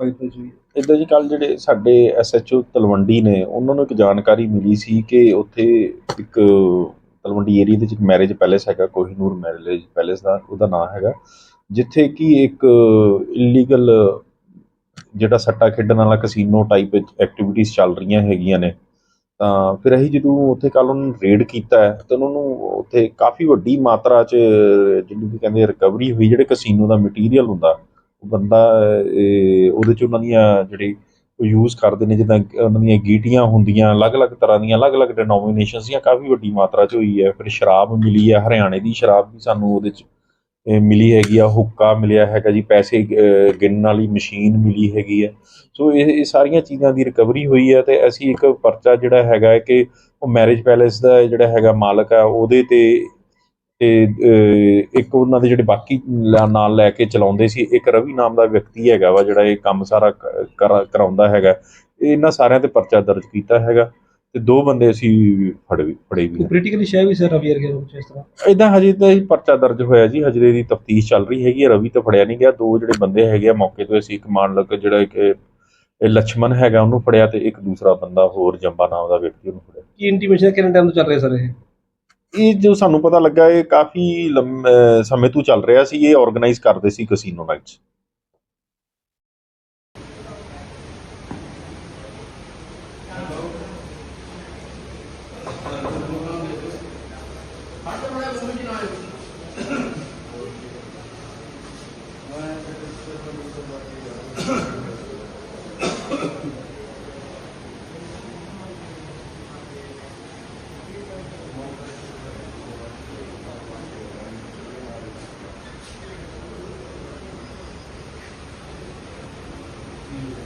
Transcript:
Writer ਜੀ। ਇਦਾਂ ਜੀ ਕੱਲ ਜਿਹੜੇ ਸਾਡੇ ਐਸਐਚਓ ਤਲਵੰਡੀ ਨੇ, ਉਹਨਾਂ ਨੂੰ ਇੱਕ ਜਾਣਕਾਰੀ ਮਿਲੀ ਸੀ ਕਿ ਉੱਥੇ ਇੱਕ ਤਲਵੰਡੀ ਏਰੀਆ ਦੇ ਵਿੱਚ ਇੱਕ ਮੈਰਿਜ ਪੈਲੇਸ ਹੈਗਾ, ਕੋਹੀਨੂਰ ਮੈਰਿਜ ਪੈਲੇਸ ਦਾ, ਉਹਦਾ ਨਾਮ ਹੈਗਾ, ਜਿੱਥੇ ਕਿ ਇੱਕ ਇਲੀਗਲ ਜਿਹੜਾ ਸੱਟਾ ਖੇਡਣ ਵਾਲਾ ਕਸੀਨੋ ਟਾਈਪ ਐਕਟੀਵਿਟੀਜ਼ ਚੱਲ ਰਹੀਆਂ ਹੈਗੀਆਂ ਨੇ। ਤਾਂ ਫਿਰ ਅਸੀਂ ਜਦੋਂ ਉੱਥੇ ਕੱਲ ਨੂੰ ਰੇਡ ਕੀਤਾ ਹੈ, ਤਾਂ ਉਹਨਾਂ ਨੂੰ ਉੱਥੇ ਕਾਫੀ ਵੱਡੀ ਮਾਤਰਾ 'ਚ, ਜਿਹਨੂੰ ਵੀ ਕਹਿੰਦੇ ਰਿਕਵਰੀ ਹੋਈ, ਜਿਹੜੇ ਕਸੀਨੋ ਦਾ ਮਟੀਰੀਅਲ ਹੁੰਦਾ ਬੰਦਾ ਉਹਦੇ 'ਚ ਉਹਨਾਂ ਦੀਆਂ ਜਿਹੜੀ ਯੂਜ਼ ਕਰਦੇ ਨੇ, ਜਿੱਦਾਂ ਉਹਨਾਂ ਦੀਆਂ ਗੀਟੀਆਂ ਹੁੰਦੀਆਂ, ਅਲੱਗ-ਅਲੱਗ ਤਰ੍ਹਾਂ ਦੀਆਂ, ਅਲੱਗ-ਅਲੱਗ ਡਿਨੋਮੀਨੇਸ਼ਨਸ ਦੀਆਂ ਕਾਫੀ ਵੱਡੀ ਮਾਤਰਾ 'ਚ ਹੋਈ ਹੈ। ਫਿਰ ਸ਼ਰਾਬ ਮਿਲੀ ਹੈ, ਹਰਿਆਣੇ ਦੀ ਸ਼ਰਾਬ ਵੀ ਸਾਨੂੰ ਉਹਦੇ 'ਚ ਮਿਲੀ ਹੈਗੀ ਆ, ਹੁੱਕਾ ਮਿਲਿਆ ਹੈਗਾ ਜੀ, ਪੈਸੇ ਗਿਣਨ ਵਾਲੀ ਮਸ਼ੀਨ ਮਿਲੀ ਹੈਗੀ ਹੈ। ਸੋ ਇਹ ਇਹ ਸਾਰੀਆਂ ਚੀਜ਼ਾਂ ਦੀ ਰਿਕਵਰੀ ਹੋਈ ਹੈ ਤੇ ਅਸੀਂ ਇੱਕ ਪਰਚਾ ਜਿਹੜਾ ਹੈਗਾ ਹੈ ਕਿ ਉਹ ਮੈਰਿਜ ਪੈਲੇਸ ਦਾ ਜਿਹੜਾ ਹੈਗਾ ਮਾਲਕ ਆ, ਉਹਦੇ ਤੇ ਤੇ ਇੱਕ ਉਹਨਾਂ ਦੇ ਜਿਹੜੇ ਬਾਕੀ ਨਾਲ ਲੈ ਕੇ ਚਲਾਉਂਦੇ ਸੀ ਇੱਕ ਰਵੀ ਨਾਮ ਦਾ ਵਿਅਕਤੀ ਹੈਗਾ ਵਾ ਜਿਹੜਾ ਇਹ ਕੰਮ ਸਾਰਾ ਕਰਾਉਂਦਾ ਹੈਗਾ। ਇਹਨਾਂ ਸਾਰਿਆਂ ਤੇ ਪਰਚਾ ਦਰਜ ਕੀਤਾ ਹੈਗਾ ਤੇ ਦੋ ਬੰਦੇ ਅਸੀਂ ਫੜ ਫੜੇ ਵੀ ਪੋਲੀਟੀਕਲੀ ਸ਼ਾਇਦ ਵੀ ਸਰ ਰਵੀ ਵਰਗੇ ਲੋਕ ਇਸ ਤਰ੍ਹਾਂ? ਇਦਾਂ ਹਜੇ ਤਾਂ ਇਹ ਪਰਚਾ ਦਰਜ ਹੋਇਆ ਜੀ ਹਜੇ ਦੀ ਤਫਤੀਸ਼ ਚੱਲ ਰਹੀ ਹੈਗੀ ਰਵੀ ਤਾਂ ਫੜਿਆ ਨਹੀਂ ਗਿਆ। ਦੋ ਜਿਹੜੇ ਬੰਦੇ ਹੈਗੇ ਆ ਮੌਕੇ ਤੋਂ ਅਸੀਂ ਇੱਕ ਮਾਨ ਲੱਗ ਜਿਹੜਾ ਇੱਕ ਲਛਮਨ ਹੈਗਾ ਉਹਨੂੰ ਫੜਿਆ ਤੇ ਇੱਕ ਦੂਸਰਾ ਬੰਦਾ ਹੋਰ ਜੰਬਾ ਨਾਮ ਦਾ ਵਿਅਕਤੀ ਉਹਨੂੰ ਫੜਿਆ। ਕੀ ਇੰਟੀਮੇਸ਼ਨ ਕਿੰਨੇ ਟਾਈਮ ਤੋਂ ਚੱਲ ਰਿਹਾ ਸਰ ਇਹ? ਇਹ ਜੋ ਸਾਨੂੰ ਪਤਾ ਲੱਗਾ, ਇਹ ਕਾਫੀ ਸਮੇਂ ਤੋਂ ਚੱਲ ਰਿਹਾ ਸੀ, ਇਹ ਆਰਗੇਨਾਈਜ਼ ਕਰਦੇ ਸੀ casino nights Hadi buraya bunu günaydın. you